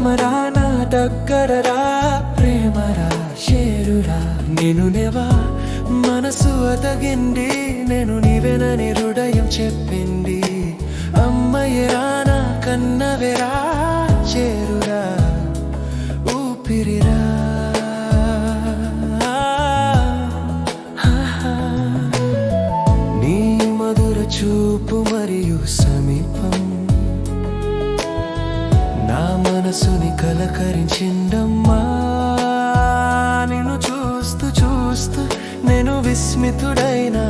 ప్రేమరా నా దగ్గరరా ప్రేమరా షేరురా నేను నెవా మనసు అతగింది నేను నీవేనని హృదయం చెప్పింది. అమ్మయ్యరా నా కన్నవేరా చేరురా. ఊపిరిరా మనసుని కలకరించిండమ్మా నిన్ను చూస్తూ చూస్తూ నేను విస్మితుడైనా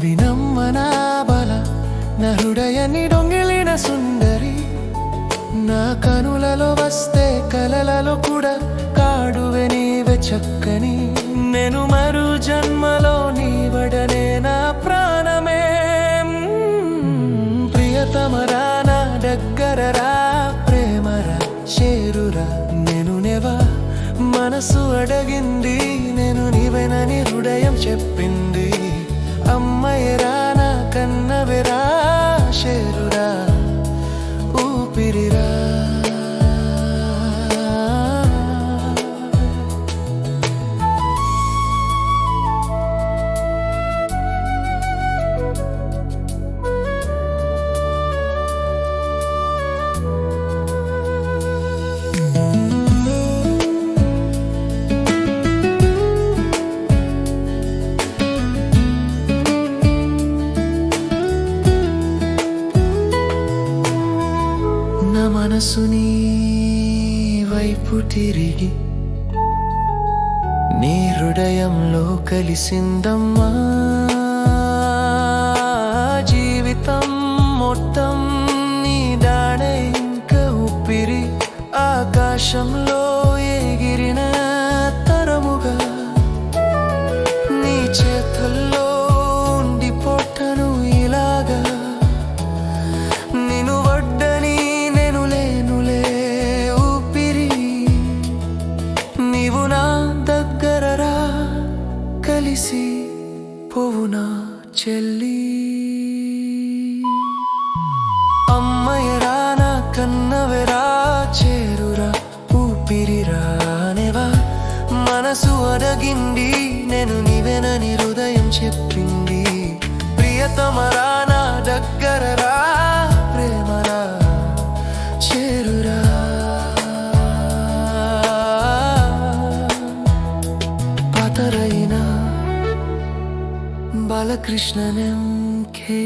వినమ్మ నా బల నా హృదయాన్ని డొంగిలిన సుందరి. నా కనులలో వస్తే కలలలో కూడా కాడువే నీవే చక్కని. నేను మరు జన్మలో నీవడనే నా ప్రాణమే. ప్రియతమరా నా ప్రేమరా చేరురా. నేను నెవా మనసు అడగింది నేను నీవేనని హృదయం చెప్పింది. అమ్మాయి నా మనసుని వైపు తిరిగి నీ హృదయంలో కలిసిందమ్మా. జీవితం మొత్తం నీ దాడ ఇంకా ఉప్పిరి. ఆకాశంలో కలిసి పోవునా చెల్లి? అమ్మయ్యరా నా కన్నవెరా చేరురా ఊపిరిరానేవా మనసు అడగింది నేను నివెనని హృదయం చెప్పింది. ప్రియతమరా నా దగ్గరరా ప్రేమరా చేరురా. పాతరైన ബാലകൃഷ്ണനം കേ